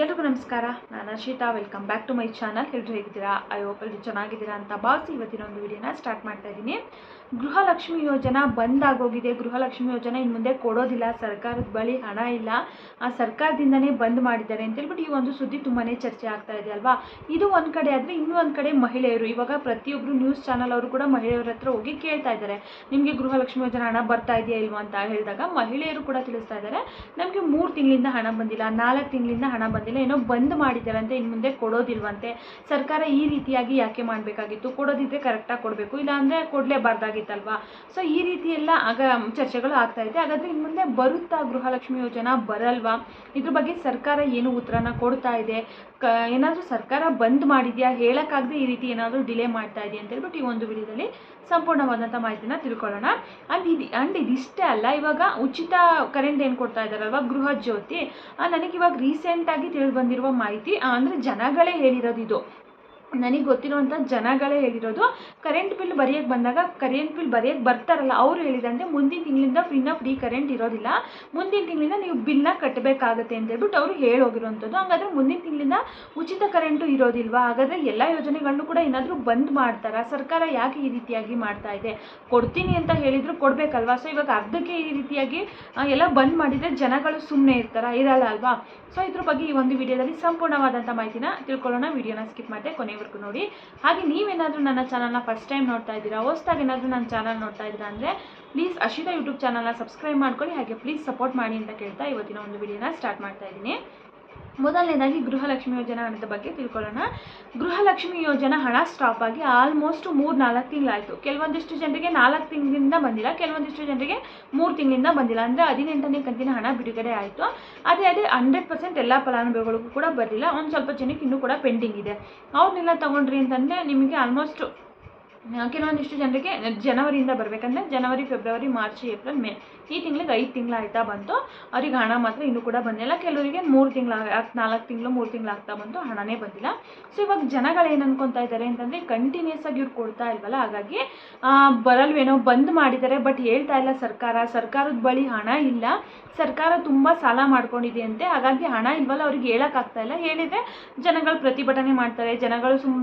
ಎಲ್ರಿಗೂ ನಮಸ್ಕಾರ. ನಾನು Arshita welcome back to my channel ಎಲ್ಲರೂ ಹೇಗಿದ್ದೀರಾ? ಐ ಹೋಪ್ ಎಲ್ಲರೂ ಚೆನ್ನಾಗಿದ್ದೀರಾ ಅಂತ ಭಾವಿಸಿ ಇವತ್ತಿನ ಒಂದು ವಿಡಿಯೋನ ಸ್ಟಾರ್ಟ್ ಮಾಡ್ತಾ ಇದ್ದೀನಿ. ಗೃಹಲಕ್ಷ್ಮಿ ಯೋಜನಾ ಬಂದ್ ಆಗೋಗಿದೆ. ಗೃಹಲಕ್ಷ್ಮಿ ಯೋಜನೆ ಇನ್ನು ಮುಂದೆ ಕೊಡೋದಿಲ್ಲ. ಸರ್ಕಾರದ ಬಳಿ ಹಣ ಇಲ್ಲ. ಆ ಸರ್ಕಾರದಿಂದನೇ ಬಂದ್ ಮಾಡಿದ್ದಾರೆ ಅಂತ ಹೇಳ್ಬಿಟ್ಟು ಈ ಒಂದು ಸುದ್ದಿ ತುಂಬಾ ಚರ್ಚೆ ಆಗ್ತಾ ಇದೆ ಅಲ್ವಾ? ಇದು ಒಂದು ಕಡೆ ಆದರೆ ಇನ್ನೂ ಒಂದು ಕಡೆ ಮಹಿಳೆಯರು, ಇವಾಗ ಪ್ರತಿಯೊಬ್ಬರು ನ್ಯೂಸ್ ಚಾನಲ್ ಅವರು ಕೂಡ ಮಹಿಳೆಯರ ಹತ್ರ ಹೋಗಿ ಕೇಳ್ತಾ ಇದ್ದಾರೆ. ನಿಮಗೆ ಗೃಹಲಕ್ಷ್ಮಿ ಯೋಜನೆ ಹಣ ಬರ್ತಾ ಇದೆಯಾ ಇಲ್ವಾ ಅಂತ ಹೇಳಿದಾಗ ಮಹಿಳೆಯರು ಕೂಡ ತಿಳಿಸ್ತಾ ಇದ್ದಾರೆ. ನಮಗೆ ಮೂರು ತಿಂಗಳಿಂದ ಹಣ ಬಂದಿಲ್ಲ. ನಾಲ್ಕು ತಿಂಗಳಿಂದ ಹಣ ಬಂದಿಲ್ಲ. ಏನೋ ಬಂದ್ ಮಾಡಿದ್ದಾರಂತೆ ಇನ್ನು ಮುಂದೆ ಕೊಡೋದಿಲ್ವಂತೆ. ಸರ್ಕಾರ ಈ ರೀತಿಯಾಗಿ ಯಾಕೆ ಮಾಡಬೇಕಾಗಿತ್ತು? ಕೊಡೋದಿದ್ರೆ ಕರೆಕ್ಟಾಗಿ ಕೊಡಬೇಕು, ಇಲ್ಲಾಂದರೆ ಕೊಡಲೇಬಾರ್ದಾಗಿತ್ತಲ್ವಾ? ಸೊ ಈ ರೀತಿ ಎಲ್ಲ ಆಗ ಚರ್ಚೆಗಳು ಆಗ್ತಾ ಇದೆ ಹಾಗಾದರೆ ಇನ್ನು ಮುಂದೆ ಬರುತ್ತಾ ಗೃಹಲಕ್ಷ್ಮಿ ಯೋಜನಾ ಬರಲ್ವಾ? ಇದ್ರ ಬಗ್ಗೆ ಸರ್ಕಾರ ಏನು ಉತ್ತರನ ಕೊಡ್ತಾ ಇದೆ? ಕ, ಏನಾದರೂ ಸರ್ಕಾರ ಬಂದ್ ಮಾಡಿದೆಯಾ? ಹೇಳೋಕ್ಕಾಗದೆ ಈ ರೀತಿ ಏನಾದರೂ ಡಿಲೇ ಮಾಡ್ತಾ ಇದೆಯಾ ಅಂತ ಹೇಳ್ಬಿಟ್ಟು ಈ ಒಂದು ವಿಡಿಯೋದಲ್ಲಿ ಸಂಪೂರ್ಣವಾದಂಥ ಮಾಹಿತಿನ ತಿಳ್ಕೊಳ್ಳೋಣ. ಅಂಡ್ ಇದು ಅಂಡ್ ಇದಿಷ್ಟೇ ಅಲ್ಲ, ಇವಾಗ ಉಚಿತ ಕರೆಂಟ್ ಏನು ಕೊಡ್ತಾ ಇದ್ದಾರಲ್ವ? ಗೃಹ ಜ್ಯೋತಿ. ನನಗೆ ಇವಾಗ ರೀಸೆಂಟಾಗಿ ತಿಳಿದು ಬಂದಿರುವ ಮಾಹಿತಿ ಅಂದರೆ ಜನಗಳೇ ಹೇಳಿರೋದು ಇದು. ನನಗೆ ಗೊತ್ತಿರುವಂಥ ಜನಗಳೇ ಹೇಳಿರೋದು ಕರೆಂಟ್ ಬಿಲ್ ಬರೆಯೋಕ್ಕೆ ಬಂದಾಗ ಕರೆಂಟ್ ಬಿಲ್ ಬರೆಯೋಕ್ಕೆ ಬರ್ತಾರಲ್ಲ, ಅವರು ಹೇಳಿದಂತೆ ಮುಂದಿನ ತಿಂಗಳಿಂದ ಫ್ರೀನ ಫ್ರೀ ಕರೆಂಟ್ ಇರೋದಿಲ್ಲ. ಮುಂದಿನ ತಿಂಗಳಿಂದ ನೀವು ಬಿಲ್ನ ಕಟ್ಟಬೇಕಾಗತ್ತೆ ಅಂತ ಹೇಳ್ಬಿಟ್ಟು ಅವರು ಹೇಳೋಗಿರುವಂಥದ್ದು. ಹಾಗಾದರೆ ಮುಂದಿನ ತಿಂಗಳಿಂದ ಉಚಿತ ಕರೆಂಟು ಇರೋದಿಲ್ವಾ? ಹಾಗಾದರೆ ಎಲ್ಲ ಯೋಜನೆಗಳನ್ನು ಕೂಡ ಏನಾದರೂ ಬಂದ್ ಮಾಡ್ತಾರಾ? ಸರ್ಕಾರ ಯಾಕೆ ಈ ರೀತಿಯಾಗಿ ಮಾಡ್ತಾ ಇದೆ? ಕೊಡ್ತೀನಿ ಅಂತ ಹೇಳಿದ್ರು ಕೊಡಬೇಕಲ್ವಾ? ಸೊ ಇವಾಗ ಅರ್ಧಕ್ಕೆ ಈ ರೀತಿಯಾಗಿ ಎಲ್ಲ ಬಂದ್ ಮಾಡಿದರೆ ಜನಗಳು ಸುಮ್ಮನೆ ಇರ್ತಾರ? ಇರಲ್ಲ ಅಲ್ವಾ? ಸೊ ಇದ್ರ ಬಗ್ಗೆ ಈ ಒಂದು ವಿಡಿಯೋದಲ್ಲಿ ಸಂಪೂರ್ಣವಾದಂಥ ಮಾಹಿತಿನ ತಿಳ್ಕೊಳ್ಳೋಣ. ವಿಡಿಯೋನ ಸ್ಕಿಪ್ ಮಾಡಿದೆ ಕೊನೆವರೆಗೂ ನೋಡಿ. ಹಾಗೆ ನೀವೇನಾದರೂ ನನ್ನ ಚಾನಲ್ನ ಫಸ್ಟ್ ಟೈಮ್ ನೋಡ್ತಾ ಇದ್ದೀರಾ, ಹೊಸ್ದಾಗಿ ಏನಾದರೂ ನನ್ನ ಚಾನಲ್ ನೋಡ್ತಾ ಇದ್ದೀರಾ ಅಂದರೆ ಪ್ಲೀಸ್ ಅಶಿತಾ ಯೂಟ್ಯೂಬ್ ಚಾನಲ್ನ ಸಬ್ಸ್ಕ್ರೈಬ್ ಮಾಡ್ಕೊಳ್ಳಿ. ಹಾಗೆ ಪ್ಲೀಸ್ ಸಪೋರ್ಟ್ ಮಾಡಿ ಅಂತ ಕೇಳ್ತಾ ಇವತ್ತಿನ ಒಂದು ವಿಡಿಯೋನ ಸ್ಟಾರ್ಟ್ ಮಾಡ್ತಾ ಇದ್ದೀನಿ. ಮೊದಲನೇದಾಗಿ ಗೃಹಲಕ್ಷ್ಮಿ ಯೋಜನಾ ಹಣದ ಬಗ್ಗೆ ತಿಳ್ಕೊಳ್ಳೋಣ. ಗೃಹಲಕ್ಷ್ಮಿ ಯೋಜನಾ ಹಣ ಸ್ಟಾಪ್ ಆಗಿ ಆಲ್ಮೋಸ್ಟ್ ಮೂರು ನಾಲ್ಕು ತಿಂಗಳಾಯಿತು. ಕೆಲವೊಂದಿಷ್ಟು ಜನರಿಗೆ ನಾಲ್ಕು ತಿಂಗಳಿಂದ ಬಂದಿಲ್ಲ, ಕೆಲವೊಂದಿಷ್ಟು ಜನರಿಗೆ ಮೂರು ತಿಂಗಳಿಂದ ಬಂದಿಲ್ಲ. ಅಂದರೆ ಹದಿನೆಂಟನೇ ಕಂತಿನ ಹಣ ಬಿಡುಗಡೆ ಆಯಿತು. ಅದೇ ಅದೇ ಹಂಡ್ರೆಡ್ ಪರ್ಸೆಂಟ್ ಎಲ್ಲ ಫಲಾನುಭವಿಗಳಿಗೂ ಕೂಡ ಬರಲಿಲ್ಲ. ಒಂದು ಸ್ವಲ್ಪ ಜನಕ್ಕೆ ಇನ್ನೂ ಕೂಡ ಪೆಂಡಿಂಗ್ ಇದೆ. ಅವ್ರನ್ನೆಲ್ಲ ತೊಗೊಂಡ್ರಿ ಅಂತಂದರೆ ನಿಮಗೆ ಆಲ್ಮೋಸ್ಟ್ ಕೆಲವೊಂದಿಷ್ಟು ಜನರಿಗೆ ಜನವರಿಯಿಂದ ಬರಬೇಕಂದ್ರೆ ಜನವರಿ, ಫೆಬ್ರವರಿ, ಮಾರ್ಚ್, ಏಪ್ರಿಲ್, ಮೇ ಈ ತಿಂಗಳಿಗೆ ಐದು ತಿಂಗಳು ಆಯ್ತಾ ಬಂತು. ಅವ್ರಿಗೆ ಹಣ ಮಾತ್ರ ಇನ್ನೂ ಕೂಡ ಬಂದಿಲ್ಲ. ಕೆಲವರಿಗೆ ಮೂರು ತಿಂಗಳು ನಾಲ್ಕು ತಿಂಗಳು, ಮೂರು ತಿಂಗಳು ಆಗ್ತಾ ಬಂತು. ಹಣನೇ ಬಂದಿಲ್ಲ. ಸೊ ಇವಾಗ ಜನಗಳು ಏನು ಅನ್ಕೊತಾ ಇದ್ದಾರೆ ಅಂತಂದರೆ ಕಂಟಿನ್ಯೂಸ್ ಆಗಿ ಇವ್ರು ಕೊಡ್ತಾ ಇಲ್ವಲ್ಲ? ಹಾಗಾಗಿ ಬರಲ್ವೇನೋ ಬಂದ್ ಮಾಡಿದ್ದಾರೆ ಬಟ್ ಹೇಳ್ತಾ ಇಲ್ಲ ಸರ್ಕಾರ. ಸರ್ಕಾರದ ಬಳಿ ಹಣ ಇಲ್ಲ. ಸರ್ಕಾರ ತುಂಬ ಸಾಲ ಮಾಡ್ಕೊಂಡಿದೆಯಂತೆ ಹಾಗಾಗಿ ಹಣ ಇಲ್ವಲ್ಲ? ಅವ್ರಿಗೆ ಹೇಳೋಕ್ಕಾಗ್ತಾ ಇಲ್ಲ. ಹೇಳಿದರೆ ಜನಗಳು ಪ್ರತಿಭಟನೆ ಮಾಡ್ತಾರೆ. ಜನಗಳು ಸುಮ್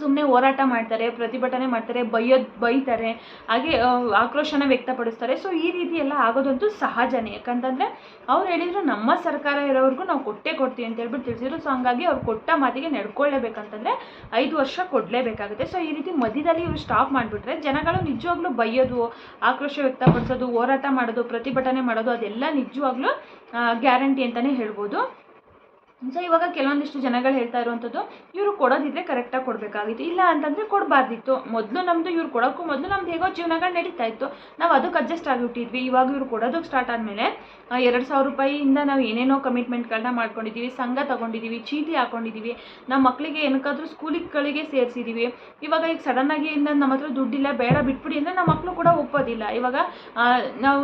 ಸುಮ್ಮನೆ ಹೋರಾಟ ಮಾಡ್ತಾರೆ, ಪ್ರತಿಭಟನೆ ಮಾಡ್ತಾರೆ, ಬೈಯೋದು, ಬೈತಾರೆ, ಹಾಗೆ ಆಕ್ರೋಶನ ವ್ಯಕ್ತಪಡಿಸ್ತಾರೆ. ಸೊ ಈ ರೀತಿ ಎಲ್ಲ ಆಗೋದಂತೂ ಸಹಜನೇ. ಯಾಕಂತಂದರೆ, ಅವ್ರು ಹೇಳಿದ್ರು ನಮ್ಮ ಸರ್ಕಾರ ಇರೋವರೆಗೂ ನಾವು ಕೊಟ್ಟೇ ಕೊಡ್ತೀವಿ ಅಂತ ಹೇಳ್ಬಿಟ್ಟು ತಿಳಿಸಿದ್ರು. ಸೊ ಹಂಗಾಗಿ ಅವ್ರು ಕೊಟ್ಟ ಮಾತಿಗೆ ನಡ್ಕೊಳ್ಳೇಬೇಕಂತಂದರೆ ಐದು ವರ್ಷ ಕೊಡಲೇಬೇಕಾಗುತ್ತೆ. ಸೊ ಈ ರೀತಿ ಮಧ್ಯದಲ್ಲಿ ಇವ್ರು ಸ್ಟಾಪ್ ಮಾಡಿಬಿಟ್ರೆ ಜನಗಳು ನಿಜವಾಗ್ಲೂ ಬೈಯೋದು, ಆಕ್ರೋಶ ವ್ಯಕ್ತಪಡಿಸೋದು, ಹೋರಾಟ ಮಾಡೋದು, ಪ್ರತಿಭಟನೆ ಮಾಡೋದು, ಅದೆಲ್ಲ ನಿಜವಾಗ್ಲೂ ಗ್ಯಾರಂಟಿ ಅಂತಲೇ ಹೇಳ್ಬೋದು. ಸೊ ಇವಾಗ ಕೆಲವೊಂದಿಷ್ಟು ಜನಗಳು ಹೇಳ್ತಾ ಇರುವಂಥದ್ದು ಇವರು ಕೊಡೋದಿದ್ರೆ ಕರೆಕ್ಟಾಗಿ ಕೊಡಬೇಕಾಗಿತ್ತು. ಇಲ್ಲ ಅಂತಂದರೆ ಕೊಡಬಾರ್ದಿತ್ತು. ಮೊದಲು ನಮ್ಮದು ಇವ್ರು ಕೊಡೋಕ್ಕೂ ಮೊದಲು ನಮ್ದು ಹೇಗೋ ಜೀವನಗಳು ನಡೀತಾ ಇತ್ತು. ನಾವು ಅದಕ್ಕೆ ಅಡ್ಜಸ್ಟ್ ಆಗಿಬಿಟ್ಟಿದ್ವಿ. ಇವಾಗ ಇವ್ರು ಕೊಡೋದಕ್ಕೆ ಸ್ಟಾರ್ಟ್ ಆದಮೇಲೆ ಎರಡು ಸಾವಿರ ರೂಪಾಯಿಯಿಂದ ನಾವು ಏನೇನೋ ಕಮಿಟ್ಮೆಂಟ್ಗಳನ್ನ ಮಾಡ್ಕೊಂಡಿದ್ದೀವಿ ಸಂಘ ತೊಗೊಂಡಿದ್ದೀವಿ ಚೀಟಿ ಹಾಕೊಂಡಿದ್ದೀವಿ ನಮ್ಮ ಮಕ್ಕಳಿಗೆ ಏನಕ್ಕಾದ್ರೂ ಸ್ಕೂಲಿಗಳಿಗೆ ಸೇರಿಸಿದ್ದೀವಿ ಇವಾಗ ಈಗ ಸಡನ್ನಾಗಿ ನಮ್ಮ ಹತ್ರ ದುಡ್ಡಿಲ್ಲ, ಬೇಡ, ಬಿಟ್ಬಿಡಿ ಅಂದರೆ ನಮ್ಮ ಮಕ್ಕಳು ಕೂಡ ಒಪ್ಪೋದಿಲ್ಲ. ಇವಾಗ ನಾವು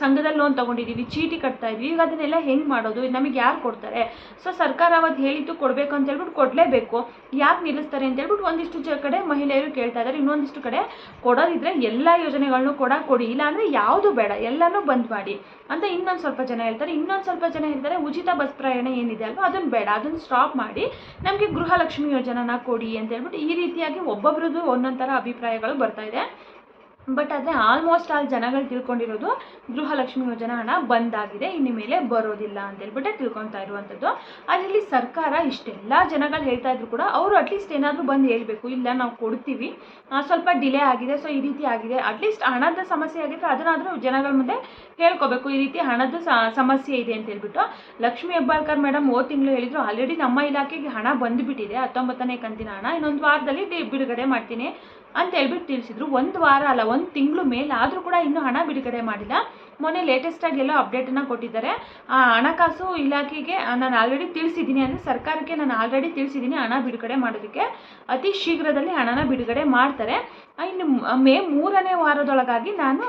ಸಂಘದಲ್ಲಿ ಲೋನ್ ತೊಗೊಂಡಿದ್ದೀವಿ ಚೀಟಿ ಕಟ್ತಾ ಇದ್ವಿ. ಈಗ ಅದನ್ನೆಲ್ಲ ಹೆಂಗೆ ಮಾಡೋದು? ನಮಗೆ ಯಾರು ಕೊಡ್ತಾರೆ? ಸೊ ಸರ್ಕಾರ ಅವತ್ತು ಹೇಳಿದ್ದು ಕೊಡಬೇಕು ಅಂತ ಹೇಳ್ಬಿಟ್ಟು ಕೊಡಲೇಬೇಕು. ಯಾಕೆ ನಿಲ್ಲಿಸ್ತಾರೆ ಅಂತ ಹೇಳ್ಬಿಟ್ಟು ಒಂದಿಷ್ಟು ಕಡೆ ಮಹಿಳೆಯರು ಕೇಳ್ತಾ ಇದ್ದಾರೆ ಇನ್ನೊಂದಿಷ್ಟು ಕಡೆ ಕೊಡೋದಿದ್ರೆ ಎಲ್ಲ ಯೋಜನೆಗಳನ್ನು ಕೂಡ ಕೊಡಿ. ಇಲ್ಲಾಂದರೆ ಯಾವುದು ಬೇಡ, ಎಲ್ಲನೂ ಬಂದ್ ಮಾಡಿ ಅಂತ ಇನ್ನೊಂದು ಸ್ವಲ್ಪ ಜನ ಹೇಳ್ತಾರೆ. ಇನ್ನೊಂದು ಸ್ವಲ್ಪ ಜನ ಹೇಳ್ತಾರೆ, ಉಚಿತ ಬಸ್ ಪ್ರಯಾಣ ಏನಿದೆ ಅಲ್ವಾ ಅದನ್ನು ಬೇಡ ಅದನ್ನು ಸ್ಟಾಪ್ ಮಾಡಿ ನಮಗೆ ಗೃಹಲಕ್ಷ್ಮಿ ಯೋಜನಾನ ಕೊಡಿ ಅಂತ ಹೇಳ್ಬಿಟ್ಟು ಈ ರೀತಿಯಾಗಿ ಒಬ್ಬೊಬ್ರದ್ದು ಒಂದೊಂದು ಥರ ಅಭಿಪ್ರಾಯಗಳು ಬರ್ತಾ ಇದೆ. ಬಟ್ ಆದರೆ ಆಲ್ಮೋಸ್ಟ್ ಆಲ್ ಜನಗಳು ತಿಳ್ಕೊಂಡಿರೋದು ಗೃಹಲಕ್ಷ್ಮಿ ಯೋಜನಾ ಹಣ ಬಂದಾಗಿದೆ ಇನ್ನು ಮೇಲೆ ಬರೋದಿಲ್ಲ ಅಂತ ಹೇಳ್ಬಿಟ್ಟು ತಿಳ್ಕೊತಾ ಇರುವಂಥದ್ದು. ಅದರಲ್ಲಿ ಸರ್ಕಾರ ಇಷ್ಟೆಲ್ಲ ಜನಗಳು ಹೇಳ್ತಾ ಇದ್ರು ಕೂಡ ಅವರು ಅಟ್ಲೀಸ್ಟ್ ಏನಾದರೂ ಬಂದು ಹೇಳಬೇಕು, ಇಲ್ಲ ನಾವು ಕೊಡ್ತೀವಿ ಸ್ವಲ್ಪ ಡಿಲೇ ಆಗಿದೆ ಸೊ ಈ ರೀತಿ ಆಗಿದೆ. ಅಟ್ಲೀಸ್ಟ್ ಹಣದ ಸಮಸ್ಯೆ ಆಗಿದ್ರೆ ಅದನ್ನಾದರೂ ಜನಗಳ ಮುಂದೆ ಹೇಳ್ಕೋಬೇಕು, ಈ ರೀತಿ ಹಣದ ಸಮಸ್ಯೆ ಇದೆ ಅಂತ ಹೇಳ್ಬಿಟ್ಟು. ಲಕ್ಷ್ಮೀ ಹೆಬ್ಬಾಳ್ಕರ್ ಮೇಡಮ್ ಓ ತಿಂಗಳು ಹೇಳಿದ್ರು ಆಲ್ರೆಡಿ ನಮ್ಮ ಇಲಾಖೆಗೆ ಹಣ ಬಂದುಬಿಟ್ಟಿದೆ, ಹತ್ತೊಂಬತ್ತನೇ ಕಂತಿನ ಹಣ ಇನ್ನೊಂದು ವಾರದಲ್ಲಿ ಬಿಡುಗಡೆ ಮಾಡ್ತೀನಿ ಅಂತ ಹೇಳ್ಬಿಟ್ಟು ತಿಳಿಸಿದ್ರು. ಒಂದು ವಾರ ಅಲ್ಲ ಒಂದು ತಿಂಗಳು ಮೇಲೆ ಆದರೂ ಕೂಡ ಇನ್ನೂ ಹಣ ಬಿಡುಗಡೆ ಮಾಡಿಲ್ಲ. ಮೊನ್ನೆ ಲೇಟೆಸ್ಟಾಗಿ ಎಲ್ಲೋ ಅಪ್ಡೇಟನ್ನು ಕೊಟ್ಟಿದ್ದಾರೆ. ಆ, ಹಣಕಾಸು ಇಲಾಖೆಗೆ ನಾನು ಆಲ್ರೆಡಿ ತಿಳಿಸಿದ್ದೀನಿ ಅಂದರೆ ಸರ್ಕಾರಕ್ಕೆ ನಾನು ಆಲ್ರೆಡಿ ತಿಳಿಸಿದ್ದೀನಿ ಹಣ ಬಿಡುಗಡೆ ಮಾಡೋದಕ್ಕೆ. ಅತಿ ಶೀಘ್ರದಲ್ಲಿ ಹಣನ ಬಿಡುಗಡೆ ಮಾಡ್ತಾರೆ. ಇನ್ನು ಮೇ ಮೂರನೇ ವಾರದೊಳಗಾಗಿ ನಾನು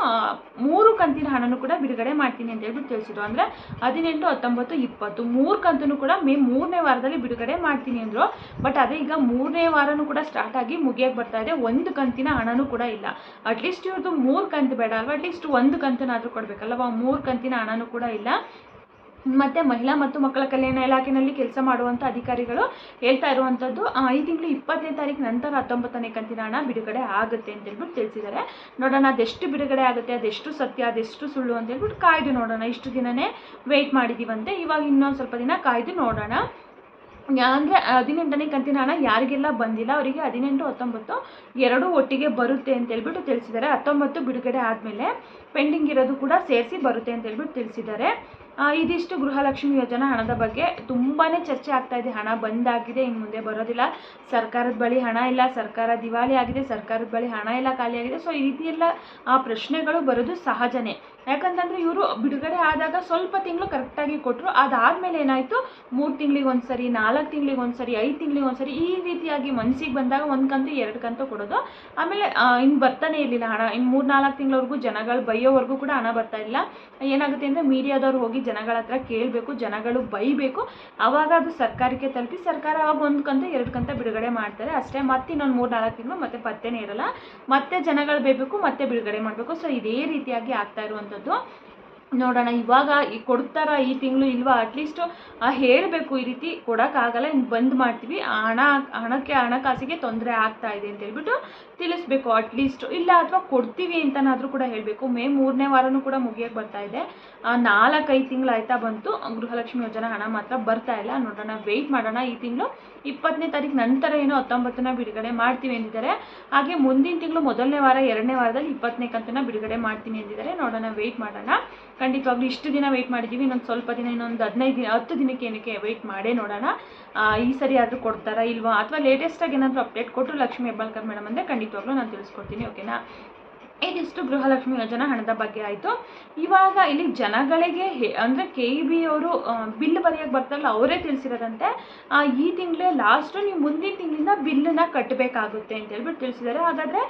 ಮೂರು ಕಂತಿನ ಹಣನೂ ಕೂಡ ಬಿಡುಗಡೆ ಮಾಡ್ತೀನಿ ಅಂತ ಹೇಳ್ಬಿಟ್ಟು ತಿಳಿಸಿದ್ರು. ಅಂದರೆ ಹದಿನೆಂಟು, ಹತ್ತೊಂಬತ್ತು, ಇಪ್ಪತ್ತು, ಮೂರು ಕಂತನ್ನು ಕೂಡ ಮೇ ಮೂರನೇ ವಾರದಲ್ಲಿ ಬಿಡುಗಡೆ ಮಾಡ್ತೀನಿ ಅಂದರು. ಬಟ್ ಅದೇ ಈಗ ಮೂರನೇ ವಾರನೂ ಕೂಡ ಸ್ಟಾರ್ಟ್ ಆಗಿ ಬರ್ತಾ ಇದೆ. ಒಂದು ಕಂತಿನ ಹಣನೂ ಕೂಡ ಇಲ್ಲ. ಅಟ್ಲೀಸ್ಟ್ ಇವ್ರದ್ದು ಮೂರು ಕಂತು ಬೇಡ ಅಲ್ವಾ? ಅಟ್ಲೀಸ್ಟ್ ಒಂದು ಕಂತನಾದರೂ ಕೊಡಬೇಕಲ್ವ? ಮೂರು ಕಂತಿನ ಹಣನೂ ಕೂಡ ಇಲ್ಲ. ಮತ್ತು ಮಹಿಳಾ ಮತ್ತು ಮಕ್ಕಳ ಕಲ್ಯಾಣ ಇಲಾಖೆಯಲ್ಲಿ ಕೆಲಸ ಮಾಡುವಂಥ ಅಧಿಕಾರಿಗಳು ಹೇಳ್ತಾ ಇರುವಂಥದ್ದು ಈ ತಿಂಗಳು ಇಪ್ಪತ್ತನೇ ತಾರೀಕು ನಂತರ ಹತ್ತೊಂಬತ್ತನೇ ಕಂತಿನ ಹಣ ಬಿಡುಗಡೆ ಆಗುತ್ತೆ ಅಂತ ಹೇಳ್ಬಿಟ್ಟು ತಿಳಿಸಿದ್ದಾರೆ. ನೋಡೋಣ ಅದೆಷ್ಟು ಬಿಡುಗಡೆ ಆಗುತ್ತೆ, ಅದೆಷ್ಟು ಸತ್ಯ, ಅದೆಷ್ಟು ಸುಳ್ಳು ಅಂತ ಹೇಳ್ಬಿಟ್ಟು ಕಾಯ್ದು ನೋಡೋಣ. ಇಷ್ಟು ದಿನನೇ ವೆಯ್ಟ್ ಮಾಡಿದ್ದೀವಂತೆ ಇವಾಗ ಇನ್ನೊಂದು ಸ್ವಲ್ಪ ದಿನ ಕಾಯ್ದು ನೋಡೋಣ. ಅಂದರೆ ಹದಿನೆಂಟನೇ ಕಂತಿನ ಹಣ ಯಾರಿಗೆಲ್ಲ ಬಂದಿಲ್ಲ, ಅವರಿಗೆ ಹದಿನೆಂಟು, ಹತ್ತೊಂಬತ್ತು ಎರಡೂ ಒಟ್ಟಿಗೆ ಬರುತ್ತೆ ಅಂತ ಹೇಳ್ಬಿಟ್ಟು ತಿಳಿಸಿದ್ದಾರೆ. ಹತ್ತೊಂಬತ್ತು ಬಿಡುಗಡೆ ಆದಮೇಲೆ ಪೆಂಡಿಂಗ್ ಇರೋದು ಕೂಡ ಸೇರಿಸಿ ಬರುತ್ತೆ ಅಂತ ಹೇಳ್ಬಿಟ್ಟು ತಿಳಿಸಿದ್ದಾರೆ. ಇದಿಷ್ಟು ಗೃಹಲಕ್ಷ್ಮಿ ಯೋಜನಾ ಹಣದ ಬಗ್ಗೆ. ತುಂಬಾ ಚರ್ಚೆ ಆಗ್ತಾ ಇದೆ. ಹಣ ಬಂದಾಗಿದೆ ಇನ್ನು ಮುಂದೆ ಬರೋದಿಲ್ಲ. ಸರ್ಕಾರದ ಬಳಿ ಹಣ ಇಲ್ಲ, ಸರ್ಕಾರ ದಿವಾಳಿ ಆಗಿದೆ, ಸರ್ಕಾರದ ಬಳಿ ಹಣ ಇಲ್ಲ ಖಾಲಿಯಾಗಿದೆ ಸೊ ಈ ರೀತಿ ಎಲ್ಲ ಆ ಪ್ರಶ್ನೆಗಳು ಬರೋದು ಸಹಜನೇ. ಯಾಕಂತಂದರೆ ಇವರು ಬಿಡುಗಡೆ ಆದಾಗ ಸ್ವಲ್ಪ ತಿಂಗಳು ಕರೆಕ್ಟಾಗಿ ಕೊಟ್ಟರು ಅದಾದಮೇಲೆ ಏನಾಯಿತು? ಮೂರು ತಿಂಗಳಿಗೆ ಒಂದು ಸರಿ ನಾಲ್ಕು ತಿಂಗಳಿಗೆ ಒಂದು ಸರಿ ಐದು ತಿಂಗಳಿಗೆ ಒಂದು ಸರಿ ಈ ರೀತಿಯಾಗಿ ಮನಸ್ಸಿಗೆ ಬಂದಾಗ ಒಂದು ಕಂತು, ಎರಡು ಕಂತು ಕೊಡೋದು. ಆಮೇಲೆ ಇನ್ನು ಬರ್ತಾನೆ ಇರಲಿಲ್ಲ ಹಣ. ಇನ್ನು ಮೂರು ನಾಲ್ಕು ತಿಂಗಳವರೆಗೂ ಜನಗಳು ಬೈಯೋವರೆಗೂ ಕೂಡ ಹಣ ಬರ್ತಾ ಇಲ್ಲ ಏನಾಗುತ್ತೆ ಅಂದರೆ ಮೀಡಿಯಾದವ್ರು ಹೋಗಿ ಜನಗಳ ಹತ್ರ ಕೇಳಬೇಕು, ಜನಗಳು ಬೈಬೇಕು. ಆವಾಗ ಅದು ಸರ್ಕಾರಕ್ಕೆ ತಲುಪಿ ಸರ್ಕಾರ ಅವಾಗ ಒಂದು ಕಂತು, ಎರಡು ಕಂತ ಬಿಡುಗಡೆ ಮಾಡ್ತಾರೆ. ಅಷ್ಟೇ, ಮತ್ತೆ ಇನ್ನೊಂದು ಮೂರು ನಾಲ್ಕು ತಿಂಗಳು ಮತ್ತೆ ಪತ್ತೆನೇ ಇರಲ್ಲ. ಮತ್ತೆ ಜನಗಳು ಬೈಬೇಕು, ಮತ್ತೆ ಬಿಡುಗಡೆ ಮಾಡಬೇಕು. ಸೊ ಇದೇ ರೀತಿಯಾಗಿ ಆಗ್ತಾ ಇರುವಂಥದ್ದು ನೋಡೋಣ, ಇವಾಗ ಈ ಕೊಡ್ತಾರಾ ಈ ತಿಂಗಳು ಇಲ್ವಾ? ಅಟ್ಲೀಸ್ಟು ಹೇಳಬೇಕು ಈ ರೀತಿ ಕೊಡೋಕ್ಕಾಗಲ್ಲ ಇನ್ನು ಬಂದ್ ಮಾಡ್ತೀವಿ. ಹಣ, ಹಣಕ್ಕೆ, ಹಣಕಾಸಿಗೆ ತೊಂದರೆ ಆಗ್ತಾ ಇದೆ ಅಂತ ಹೇಳ್ಬಿಟ್ಟು ತಿಳಿಸ್ಬೇಕು ಅಟ್ಲೀಸ್ಟ್ ಇಲ್ಲ ಅಥವಾ ಕೊಡ್ತೀವಿ ಅಂತನಾದರೂ ಕೂಡ ಹೇಳಬೇಕು. ಮೇ ಮೂರನೇ ವಾರನೂ ಕೂಡ ಮುಗಿಯೋಕ್ಕೆ ಬರ್ತಾ ಇದೆ. ನಾಲ್ಕೈದು ತಿಂಗಳು ಆಯ್ತಾ ಬಂತು. ಗೃಹಲಕ್ಷ್ಮಿ ಯೋಜನೆ ಹಣ ಮಾತ್ರ ಬರ್ತಾ ಇಲ್ಲ. ನೋಡೋಣ ವೆಯ್ಟ್ ಮಾಡೋಣ ಈ ತಿಂಗಳು. ಇಪ್ಪತ್ತನೇ ತಾರೀಕು ನಂತರ ಏನೋ ಹತ್ತೊಂಬತ್ತನ ಬಿಡುಗಡೆ ಮಾಡ್ತೀವಿ ಅಂದಿದ್ದಾರೆ. ಹಾಗೆ ಮುಂದಿನ ತಿಂಗಳು ಮೊದಲನೇ ವಾರ, ಎರಡನೇ ವಾರದಲ್ಲಿ ಇಪ್ಪತ್ತನೇ ಕಂತನ ಬಿಡುಗಡೆ ಮಾಡ್ತೀನಿ ಅಂದಿದ್ದಾರೆ. ನೋಡೋಣ ವೆಯ್ಟ್ ಮಾಡೋಣ. ಖಂಡಿತವಾಗ್ಲೂ ಇಷ್ಟು ದಿನ ವೆಯ್ಟ್ ಮಾಡಿದ್ದೀವಿ ಇನ್ನೊಂದು ಸ್ವಲ್ಪ ದಿನ, ಇನ್ನೊಂದು ಹದಿನೈದು ದಿನ, ಹತ್ತು ದಿನಕ್ಕೆ ಏನಕ್ಕೆ ವೆಯ್ಟ್ ಮಾಡೇ ನೋಡೋಣ. ಈ ಸರಿ ಆದರೂ ಕೊಡ್ತಾರಾ ಇಲ್ವಾ? ಅಥವಾ ಲೇಟೆಸ್ಟಾಗಿ ಏನಾದರೂ ಅಪ್ಡೇಟ್ ಕೊಟ್ಟರು ಲಕ್ಷ್ಮೀ ಹೆಬ್ಬಾಳ್ಕರ್ ಮೇಡಮ್ ಅಂದರೆ ಖಂಡಿತವಾಗ್ಲೂ ನಾನು ತಿಳಿಸ್ಕೊಡ್ತೀನಿ ಓಕೆನಾ ಇದಿಷ್ಟು ಗೃಹಲಕ್ಷ್ಮಿ ಯೋಜನಾ ಹಣದ ಬಗ್ಗೆ ಆಯಿತು. ಇವಾಗ ಇಲ್ಲಿ ಜನಗಳಿಗೆ ಹೆ- ಅಂದರೆ ಕೆ ಇ ಬಿ ಅವರು ಬಿಲ್ ಬರೆಯೋಕ್ಕೆ ಬರ್ತಾರಲ್ಲ ಅವರೇ ತಿಳಿಸಿರೋದಂತೆ ಆ, ಈ ತಿಂಗಳೇ ಲಾಸ್ಟು ನೀವು ಮುಂದಿನ ತಿಂಗಳಿಂದ ಬಿಲ್ಲನ್ನು ಕಟ್ಟಬೇಕಾಗುತ್ತೆ ಅಂತ ಹೇಳ್ಬಿಟ್ಟು ತಿಳಿಸಿದ್ದಾರೆ. ಹಾಗಾದರೆ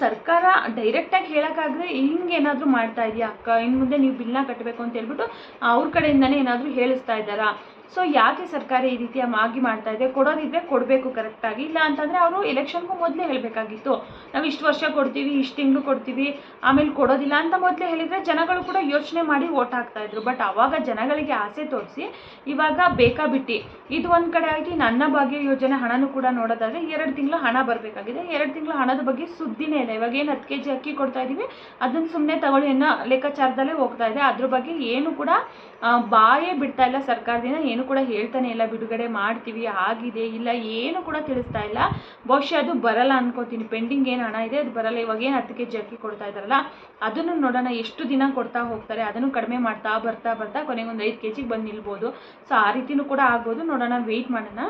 ಸರ್ಕಾರ ಡೈರೆಕ್ಟಾಗಿ ಹೇಳೋಕ್ಕಾಗದೆ ಹಿಂಗೆ ಏನಾದರೂ ಮಾಡ್ತಾ ಇದೆಯಾ? ಅಕ್ಕ ಇನ್ನು ಮುಂದೆ ನೀವು ಬಿಲ್ನ ಕಟ್ಟಬೇಕು ಅಂತ ಹೇಳ್ಬಿಟ್ಟು ಅವ್ರ ಕಡೆಯಿಂದನೇ ಏನಾದರೂ ಹೇಳಿಸ್ತಾ ಇದ್ದಾರಾ? ಸೊ ಯಾಕೆ ಸರ್ಕಾರ ಈ ರೀತಿಯ ಮಾಗಿ ಮಾಡ್ತಾ ಇದೆ? ಕೊಡೋದಿದ್ರೆ ಕೊಡಬೇಕು ಕರೆಕ್ಟಾಗಿ ಇಲ್ಲ ಅಂತಂದರೆ ಅವರು ಎಲೆಕ್ಷನ್ಗೂ ಮೊದಲೇ ಹೇಳಬೇಕಾಗಿತ್ತು. ನಾವು ಇಷ್ಟು ವರ್ಷ ಕೊಡ್ತೀವಿ, ಇಷ್ಟು ತಿಂಗಳು ಕೊಡ್ತೀವಿ, ಆಮೇಲೆ ಕೊಡೋದಿಲ್ಲ ಅಂತ ಮೊದಲೇ ಹೇಳಿದರೆ ಜನಗಳು ಕೂಡ ಯೋಚನೆ ಮಾಡಿ ಓಟ್ ಹಾಕ್ತಾ ಇದ್ರು. ಬಟ್ ಆವಾಗ ಜನಗಳಿಗೆ ಆಸೆ ತೋರಿಸಿ ಇವಾಗ ಬೇಕಾ ಬಿಟ್ಟು. ಇದು ಒಂದು ಕಡೆ ಆಗಿ ನನ್ನ ಭಾಗ್ಯ ಯೋಜನೆ ಹಣನೂ ಕೂಡ ನೋಡೋದಾದರೆ ಎರಡು ತಿಂಗಳು ಹಣ ಬರಬೇಕಾಗಿದೆ. ಎರಡು ತಿಂಗಳು ಹಣದ ಬಗ್ಗೆ ಸುದ್ದಿನೇ ಇಲ್ಲ. ಇವಾಗ ಏನು ಹತ್ತು ಕೆ ಜಿ ಅಕ್ಕಿ ಕೊಡ್ತಾ ಇದ್ದೀವಿ ಅದನ್ನು ಸುಮ್ಮನೆ ತಗೊಳ್ಳಿ ಅನ್ನೋ ಲೆಕ್ಕಾಚಾರದಲ್ಲೇ ಹೋಗ್ತಾ ಇದೆ. ಅದ್ರ ಬಗ್ಗೆ ಏನು ಕೂಡ ಬಾಯೇ ಬಿಡ್ತಾ ಇಲ್ಲ ಸರ್ಕಾರದಿಂದ ಏನು ಕೂಡ ಹೇಳ್ತಾನೆ ಇಲ್ಲ, ಬಿಡುಗಡೆ ಮಾಡ್ತೀವಿ, ಆಗಿದೆ, ಇಲ್ಲ, ಏನು ಕೂಡ ತಿಳಿಸ್ತಾ ಇಲ್ಲ. ಬಹುಶಃ ಅದು ಬರಲ್ಲ ಅನ್ಕೋತೀನಿ. ಪೆಂಡಿಂಗ್ ಏನು ಹಣ ಇದೆ, ಅದು ಬರಲ್ಲ. ಇವಾಗ ಏನು ಹತ್ತು ಕೆ ಜಿ ಅಕ್ಕಿ ಕೊಡ್ತಾ ಇದಾರಲ್ಲ ಅದನ್ನು ನೋಡೋಣ. ಎಷ್ಟು ದಿನ ಕೊಡ್ತಾ ಹೋಗ್ತಾರೆ, ಅದನ್ನು ಕಡಿಮೆ ಮಾಡ್ತಾ ಬರ್ತಾ ಬರ್ತಾ ಕೊನೆಗೆ ಒಂದು ಐದು ಕೆ ಜಿಗೆ ಬಂದು ನಿಲ್ಬೋದು. ಸೊ ಆ ರೀತಿನೂ ಕೂಡ ಆಗ್ಬೋದು. ನೋಡೋಣ ವೆಯ್ಟ್ ಮಾಡೋಣ.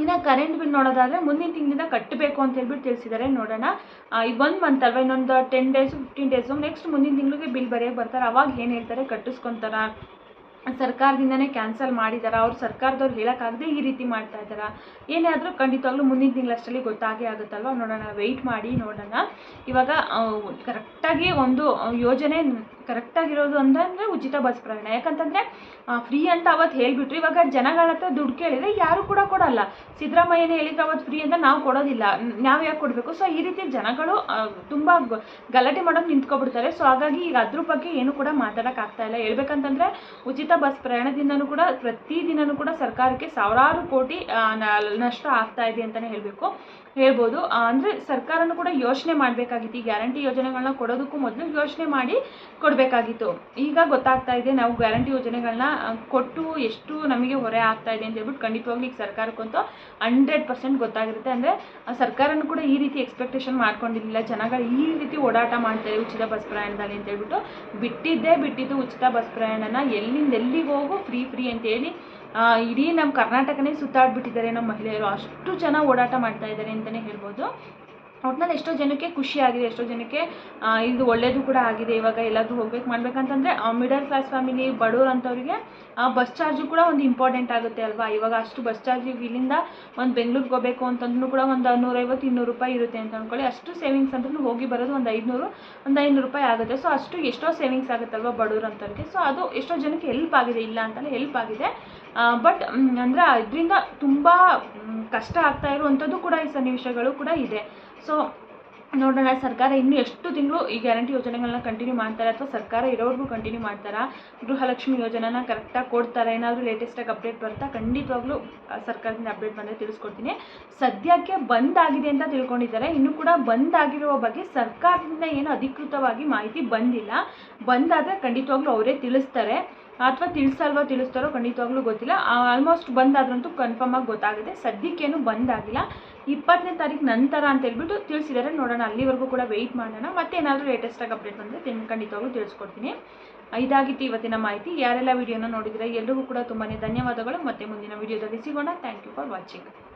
ಇನ್ನು ಕರೆಂಟ್ ಬಿಲ್ ನೋಡೋದಾದರೆ ಮುಂದಿನ ತಿಂಗಳಿಂದ ಕಟ್ಟಬೇಕು ಅಂತ ಹೇಳ್ಬಿಟ್ಟು ತಿಳಿಸಿದ್ದಾರೆ. ನೋಡೋಣ. ಇದು ಒಂದು ಮಂತ್ ಅಲ್ವಾ, ಇನ್ನೊಂದು ten days fifteen days next ಮುಂದಿನ ತಿಂಗಳಿಗೆ ಬಿಲ್ ಬರೆಯೋಕೆ ಬರ್ತಾರೆ. ಅವಾಗ ಏನು ಹೇಳ್ತಾರೆ? ಕಟ್ಟಿಸ್ಕೊತಾರ. ಸರ್ಕಾರದಿಂದನೇ ಕ್ಯಾನ್ಸಲ್ ಮಾಡಿದ್ದಾರೆ ಅವ್ರು ಸರ್ಕಾರದವ್ರು ಹೇಳೋಕ್ಕಾಗದೆ ಈ ರೀತಿ ಮಾಡ್ತಾ ಇದ್ದಾರೆ ಏನೇ ಆದರೂ ಖಂಡಿತವಾಗ್ಲೂ ಮುಂದಿನ ತಿಂಗಳಷ್ಟರಲ್ಲಿ ಗೊತ್ತಾಗೇ ಆಗುತ್ತಲ್ವ? ನೋಡೋಣ ವೆಯ್ಟ್ ಮಾಡಿ ನೋಡೋಣ. ಇವಾಗ ಕರೆಕ್ಟಾಗಿ ಒಂದು ಯೋಜನೆ ಕರೆಕ್ಟಾಗಿರೋದು ಅಂತಂದರೆ ಉಚಿತ ಬಸ್ ಪ್ರಯಾಣ. ಯಾಕಂತಂದರೆ ಫ್ರೀ ಅಂತ ಅವತ್ತು ಹೇಳಿಬಿಟ್ರು. ಇವಾಗ ಜನಗಳ ಹತ್ರ ದುಡ್ಡು ಕೇಳಿದರೆ ಯಾರು ಕೂಡ ಕೊಡಲ್ಲ. ಸಿದ್ದರಾಮಯ್ಯನೇ ಹೇಳಿದ್ರೆ ಅವತ್ತು ಫ್ರೀ ಅಂತ ನಾವು ಕೊಡೋದಿಲ್ಲ. ನಾವು ಯಾಕೆ ಕೊಡಬೇಕು? ಸೊ ಈ ರೀತಿ ಜನಗಳು ತುಂಬ ಗಲಾಟೆ ಮಾಡೋದು ನಿಂತ್ಕೊಬಿಡ್ತಾರೆ. ಸೊ ಹಾಗಾಗಿ ಈಗ ಅದ್ರ ಬಗ್ಗೆ ಏನು ಕೂಡ ಮಾತಾಡೋಕ್ಕಾಗ್ತಾ ಇಲ್ಲ. ಹೇಳ್ಬೇಕಂತಂದರೆ, ಉಚಿತ ಬಸ್ ಪ್ರಯಾಣದಿಂದನೂ ಕೂಡ, ಪ್ರತಿದಿನನೂ ಕೂಡ ಸರ್ಕಾರಕ್ಕೆ ಸಾವಿರಾರು ಕೋಟಿ ನಷ್ಟ ಆಗ್ತಾ ಇದೆ ಅಂತಲೇ ಹೇಳಬೇಕು. ಹೇಳ್ಬೋದು. ಅಂದರೆ ಸರ್ಕಾರನೂ ಕೂಡ ಯೋಚನೆ ಮಾಡಬೇಕಾಗಿತ್ತು. ಈ ಗ್ಯಾರಂಟಿ ಯೋಜನೆಗಳನ್ನ ಕೊಡೋದಕ್ಕೂ ಮೊದಲು ಯೋಚನೆ ಮಾಡಿ ಕೊಡಬೇಕಾಗಿತ್ತು. ಈಗ ಗೊತ್ತಾಗ್ತಾ ಇದೆ, ನಾವು ಗ್ಯಾರಂಟಿ ಯೋಜನೆಗಳನ್ನ ಕೊಟ್ಟು ಎಷ್ಟು ನಮಗೆ ಹೊರೆ ಆಗ್ತಾ ಇದೆ ಅಂತ ಹೇಳ್ಬಿಟ್ಟು ಖಂಡಿತವಾಗ್ಲೂ ಈಗ ಸರ್ಕಾರಕ್ಕಂತೂ ಹಂಡ್ರೆಡ್ ಪರ್ಸೆಂಟ್ ಗೊತ್ತಾಗಿರುತ್ತೆ. ಅಂದರೆ ಸರ್ಕಾರನೂ ಕೂಡ ಈ ರೀತಿ ಎಕ್ಸ್ಪೆಕ್ಟೇಷನ್ ಮಾಡ್ಕೊಂಡಿರಲಿಲ್ಲ. ಜನಗಳು ಈ ರೀತಿ ಓಡಾಟ ಮಾಡ್ತಾರೆ ಉಚಿತ ಬಸ್ ಪ್ರಯಾಣದಲ್ಲಿ ಅಂತ ಹೇಳ್ಬಿಟ್ಟು. ಬಿಟ್ಟಿದ್ದೇ ಬಿಟ್ಟಿದ್ದು ಉಚಿತ ಬಸ್ ಪ್ರಯಾಣನ ಎಲ್ಲಿಂದ ಎಲ್ಲಿಗೆ ಹೋಗು, ಫ್ರೀ ಫ್ರೀ ಅಂತೇಳಿ ಇಡೀ ನಮ್ಮ ಕರ್ನಾಟಕನೇ ಸುತ್ತಾಡ್ಬಿಟ್ಟಿದ್ದಾರೆ ನಮ್ಮ ಮಹಿಳೆಯರು. ಅಷ್ಟು ಜನ ಓಡಾಟ ಮಾಡ್ತಾ ಇದ್ದಾರೆ ಅಂತಲೇ ಹೇಳ್ಬೋದು. ಒಟ್ನಲ್ಲಿ ಎಷ್ಟೋ ಜನಕ್ಕೆ ಖುಷಿ ಆಗಿದೆ ಎಷ್ಟೋ ಜನಕ್ಕೆ ಇದು ಒಳ್ಳೆಯದು ಕೂಡ ಆಗಿದೆ, ಇವಾಗ ಎಲ್ಲಾದರೂ ಹೋಗ್ಬೇಕು ಆ, ಮಿಡಲ್ ಕ್ಲಾಸ್ ಫ್ಯಾಮಿಲಿ ಬಡವ್ರು ಅಂಥವ್ರಿಗೆ ಬಸ್ ಚಾರ್ಜು ಕೂಡ ಒಂದು ಇಂಪಾರ್ಟೆಂಟ್ ಆಗುತ್ತೆ ಅಲ್ವಾ? ಇವಾಗ ಅಷ್ಟು ಬಸ್ ಚಾರ್ಜ್ ಇಲ್ಲಿಂದ ಒಂದು ಬೆಂಗ್ಳೂರಿಗೆ ಹೋಗಬೇಕು ಅಂತಂದ್ರೂ ಕೂಡ ಒಂದು ನೂರೈವತ್ತು, ಇನ್ನೂರು ರೂಪಾಯಿ ಇರುತ್ತೆ ಅಂತ ಅಂದ್ಕೊಳ್ಳಿ ಅಷ್ಟು ಸೇವಿಂಗ್ಸ್ ಅಂದ್ರೂ ಹೋಗಿ ಬರೋದು ಒಂದು ಐದುನೂರು, ಒಂದು ಐನೂರು ರೂಪಾಯಿ ಆಗುತ್ತೆ. ಸೊ ಅಷ್ಟು ಎಷ್ಟೋ ಸೇವಿಂಗ್ಸ್ ಆಗುತ್ತಲ್ವ ಬಡವ್ರು ಅಂಥವ್ರಿಗೆ ಸೊ ಅದು ಎಷ್ಟೋ ಜನಕ್ಕೆ ಹೆಲ್ಪ್ ಆಗಿದೆ, ಇಲ್ಲ ಅಂತಲೇ ಹೆಲ್ಪ್ ಆಗಿದೆ. ಬಟ್ ಅಂದರೆ ಅದರಿಂದ ತುಂಬ ಕಷ್ಟ ಆಗ್ತಾ ಇರುವಂಥದ್ದು ಕೂಡ ಈ ಸನ್ನಿವೇಶಗಳು ಕೂಡ ಇದೆ. ಸೊ ನೋಡೋಣ ಸರ್ಕಾರ ಇನ್ನೂ ಎಷ್ಟು ತಿಂಗಳು ಈ ಗ್ಯಾರಂಟಿ ಯೋಜನೆಗಳನ್ನ ಕಂಟಿನ್ಯೂ ಮಾಡ್ತಾರೆ ಅಥವಾ ಸರ್ಕಾರ ಇರೋವರೆಗೂ ಕಂಟಿನ್ಯೂ ಮಾಡ್ತಾರಾ? ಗೃಹಲಕ್ಷ್ಮಿ ಯೋಜನೆನ ಕರೆಕ್ಟಾಗಿ ಕೊಡ್ತಾರೆ? ಏನಾದರೂ ಲೇಟೆಸ್ಟಾಗಿ ಅಪ್ಡೇಟ್ ಬರ್ತಾ ಖಂಡಿತವಾಗ್ಲೂ ಸರ್ಕಾರದಿಂದ ಅಪ್ಡೇಟ್ ಬಂದರೆ ತಿಳಿಸ್ಕೊಡ್ತೀನಿ. ಸದ್ಯಕ್ಕೆ ಬಂದ್ ಆಗಿದೆ ಅಂತ ತಿಳ್ಕೊಂಡಿದ್ದಾರೆ. ಇನ್ನು ಕೂಡ ಬಂದ್ ಆಗಿರುವ ಬಗ್ಗೆ ಸರ್ಕಾರದಿಂದ ಏನು ಅಧಿಕೃತವಾಗಿ ಮಾಹಿತಿ ಬಂದಿಲ್ಲ. ಬಂದಾದರೆ ಖಂಡಿತವಾಗ್ಲೂ ಅವರೇ ತಿಳಿಸ್ತಾರೆ. ಅಥವಾ ತಿಳಿಸಲ್ವೋ, ತಿಳಿಸ್ತಾರೋ ಖಂಡಿತವಾಗ್ಲೂ ಗೊತ್ತಿಲ್ಲ. ಆಲ್ಮೋಸ್ಟ್ ಬಂದಾದ್ರಂತೂ ಕನ್ಫರ್ಮ್ ಆಗಿ ಗೊತ್ತಾಗಿದೆ. ಸದ್ಯಕ್ಕೇನು ಬಂದಾಗಿಲ್ಲ. ಇಪ್ಪತ್ತನೇ ತಾರೀಕು ನಂತರ ಅಂತ ಹೇಳ್ಬಿಟ್ಟು ತಿಳಿಸಿದ್ದಾರೆ. ನೋಡೋಣ, ಅಲ್ಲಿವರೆಗೂ ಕೂಡ ವೆಯ್ಟ್ ಮಾಡೋಣ. ಮತ್ತೆ ಏನಾದರೂ ಲೇಟೆಸ್ಟಾಗಿ ಅಪ್ಡೇಟ್ ಬಂದರೆ ಖಂಡಿತವಾಗ್ಲೂ ತಿಳಿಸ್ಕೊಡ್ತೀನಿ. ಇದಾಗಿತ್ತು ಇವತ್ತಿನ ಮಾಹಿತಿ. ಯಾರೆಲ್ಲ ವಿಡಿಯೋನ ನೋಡಿದರೆ ಎಲ್ರಿಗೂ ಕೂಡ ತುಂಬಾ ಧನ್ಯವಾದಗಳು. ಮತ್ತೆ ಮುಂದಿನ ವಿಡಿಯೋದಲ್ಲಿ ಸಿಗೋಣ. Thank you for watching